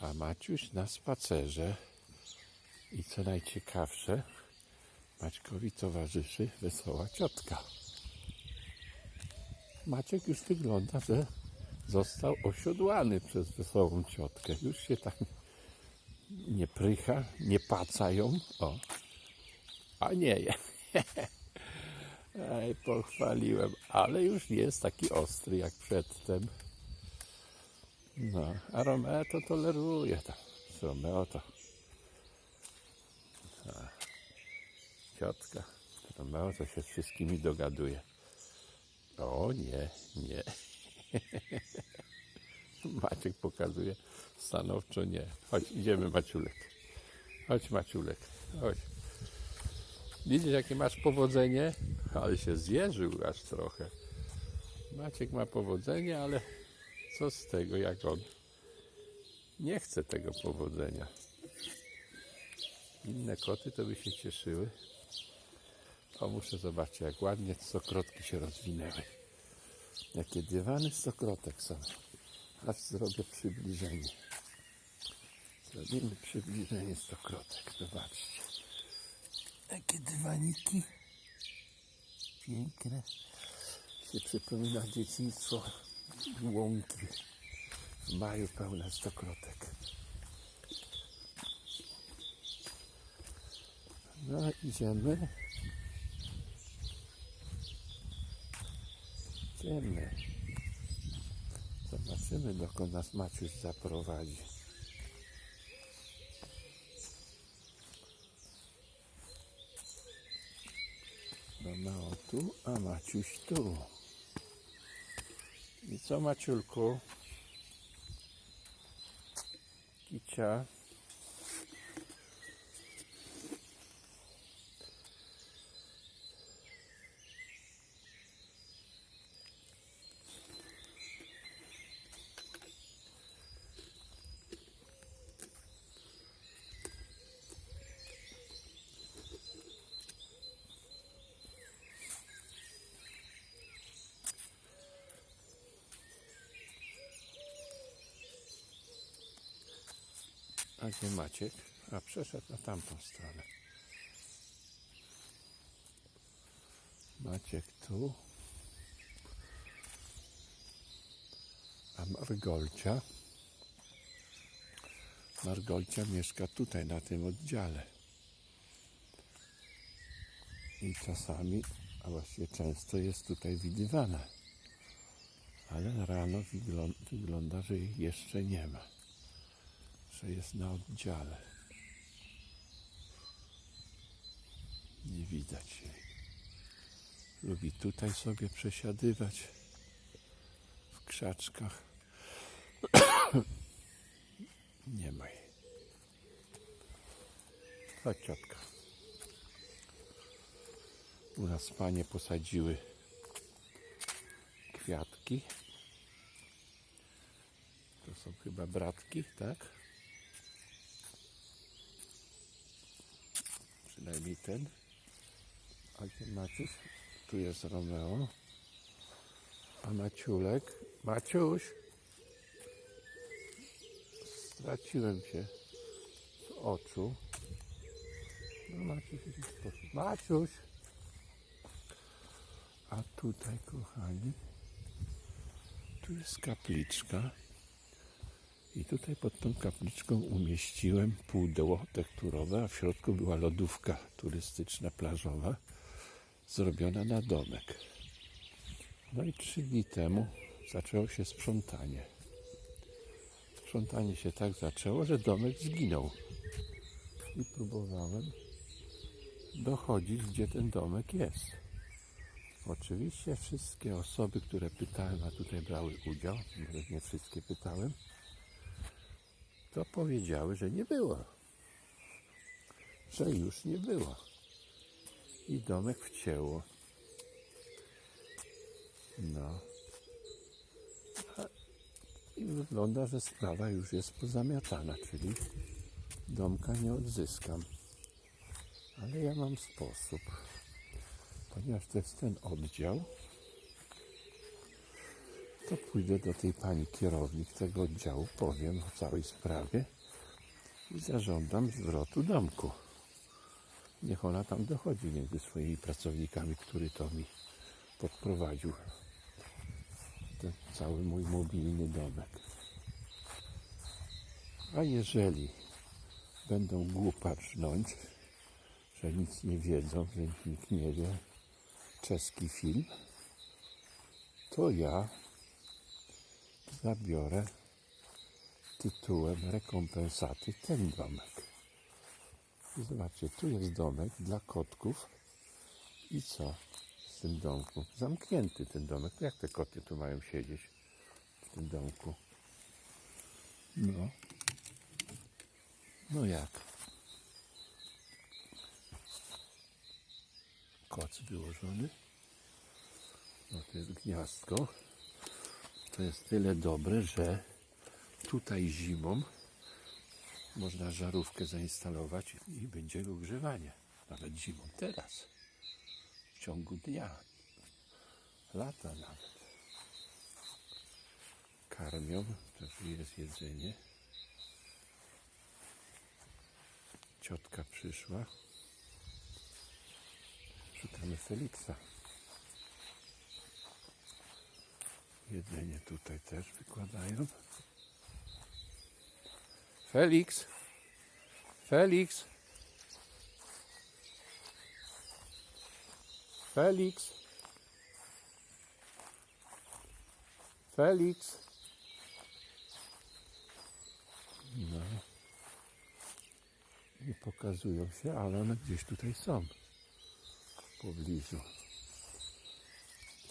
A Maciuś na spacerze i co najciekawsze, Maćkowi towarzyszy wesoła ciotka. Maciek już wygląda, że został osiodłany przez wesołą ciotkę. Już się tak nie prycha, nie paca ją. O, a nie je. Ej, pochwaliłem, ale już nie jest taki ostry jak przedtem. No, a Romeo to toleruje. Tam. Z Romeo to. A, ciotka. Romeo to się z wszystkimi dogaduje. O nie, nie. Maciek pokazuje stanowczo nie. Chodź, idziemy Maciulek. Chodź Maciulek, chodź. Widzisz jakie masz powodzenie? Ale się zjeżył aż trochę. Maciek ma powodzenie, ale co z tego, jak on nie chce tego powodzenia. Inne koty to by się cieszyły. O, muszę zobaczyć, jak ładnie stokrotki się rozwinęły. Jakie dywany stokrotek są. Aż zrobię przybliżenie. Zrobimy przybliżenie stokrotek. Zobaczcie. Jakie dywaniki. Piękne. Się przypomina dzieciństwo łąki. W maju pełne stokrotek. No idziemy. Idziemy. Zobaczymy, dokąd nas Maciuś zaprowadzi. Romeo tu, a Maciuś tu. I co Maciulku? Kicia. A gdzie Maciek? A przeszedł na tamtą stronę. Maciek tu. A Margolcia? Margolcia mieszka tutaj, na tym oddziale. I czasami, a właściwie często jest tutaj widywana. Ale rano wyglą- wygląda, że jej jeszcze nie ma że jest na oddziale. Nie widać jej. Lubi tutaj sobie przesiadywać w krzaczkach. Nie ma jej. Chodź ciotka. U nas panie posadziły kwiatki. To są chyba bratki, tak? Przynajmniej ten. A gdzie Maciuś? Tu jest Romeo. A Maciulek? Maciuś! Straciłem cię z oczu. No Maciuś poszedł. Maciuś! A tutaj, kochani, tu jest kapliczka. I tutaj pod tą kapliczką umieściłem pudeło tekturowe, a w środku była lodówka turystyczna, plażowa, zrobiona na domek. No i trzy dni temu zaczęło się sprzątanie. Sprzątanie się tak zaczęło, że domek zginął. I próbowałem dochodzić, gdzie ten domek jest. Oczywiście wszystkie osoby, które pytałem, a tutaj brały udział, nawet nie wszystkie pytałem, to powiedziały, że nie było. Że już nie było. I domek wcięło. No. I wygląda, że sprawa już jest pozamiatana, czyli domka nie odzyskam. Ale ja mam sposób. Ponieważ to jest ten oddział, to pójdę do tej pani kierownik tego oddziału, powiem o całej sprawie i zażądam zwrotu domku. Niech ona tam dochodzi między swoimi pracownikami, który to mi podprowadził. Ten cały mój mobilny domek. A jeżeli będą głupaczną, że nic nie wiedzą, że nikt nie wie, czeski film, to ja zabiorę tytułem rekompensaty ten domek. I zobaczcie, tu jest domek dla kotków i co z tym domku? Zamknięty ten domek. Jak te koty tu mają siedzieć w tym domku? No. No jak? Koc wyłożony. No to jest gniazdko. To jest tyle dobre, że tutaj zimą można żarówkę zainstalować i będzie ogrzewanie. Nawet zimą teraz. W ciągu dnia. Lata nawet. Karmią, to jest jedzenie. Ciotka przyszła. Szukamy Feliksa. Jedzenie tutaj też wykładają. Felix! Felix! Felix! Felix! No. Nie pokazują się, ale one gdzieś tutaj są. Pobliżu.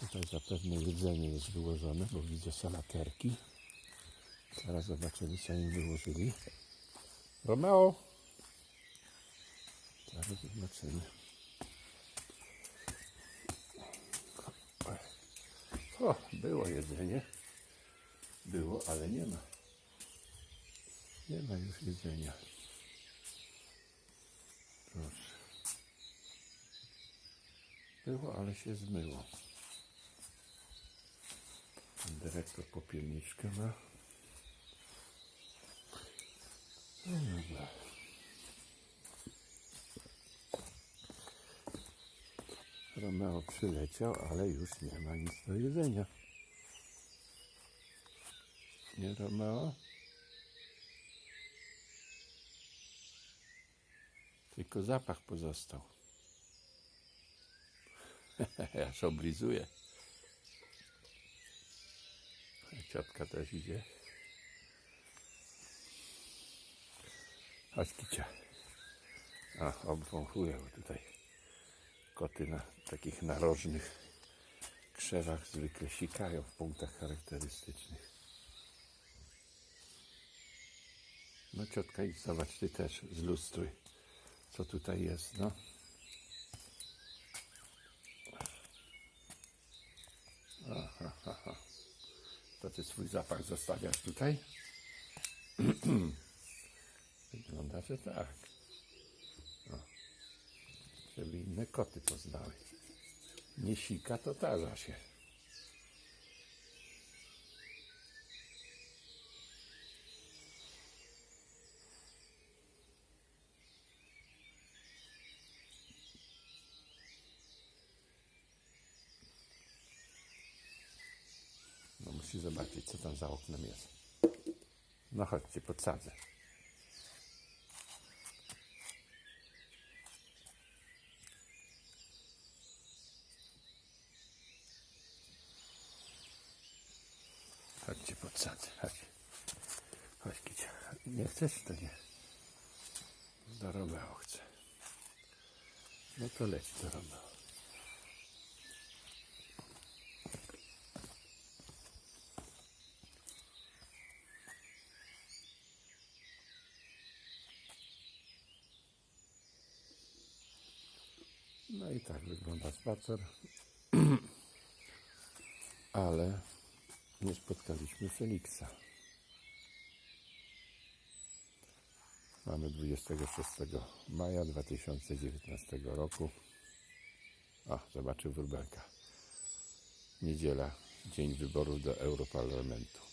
Tutaj zapewne jedzenie jest wyłożone, bo widzę salaterki. Zaraz zobaczymy, co im wyłożyli. Romeo! Zaraz zobaczymy. O, było jedzenie. Było, ale nie ma. Nie ma już jedzenia. Proszę. Było, ale się zmyło. Dyrektor popielniczkę ma. No dobra. Romeo przyleciał, ale już nie ma nic do jedzenia. Nie, Romeo? Tylko zapach pozostał. Aż oblizuje. Ciotka też idzie. Chodź kicia. A, obwąchuję, tutaj koty na takich narożnych krzewach zwykle sikają w punktach charakterystycznych. No ciotka idź zobacz, ty też zlustruj, co tutaj jest, no. To ty swój zapach zostawiasz tutaj? Wygląda, że tak. O. Żeby inne koty poznały. Nie sika, to tarza się. Musi zobaczyć, co tam za oknem jest. No chodźcie, podsadzę. Chodźcie, podsadzę. Chodź. Chodź, Kicia. Nie chcesz, to nie. Do Romeo chcę. No to leć do Romeo. No i tak wygląda spacer. Ale nie spotkaliśmy Feliksa. Mamy 26 maja 2019 roku. A, zobaczył wróbelka. Niedziela dzień wyborów do Europarlamentu.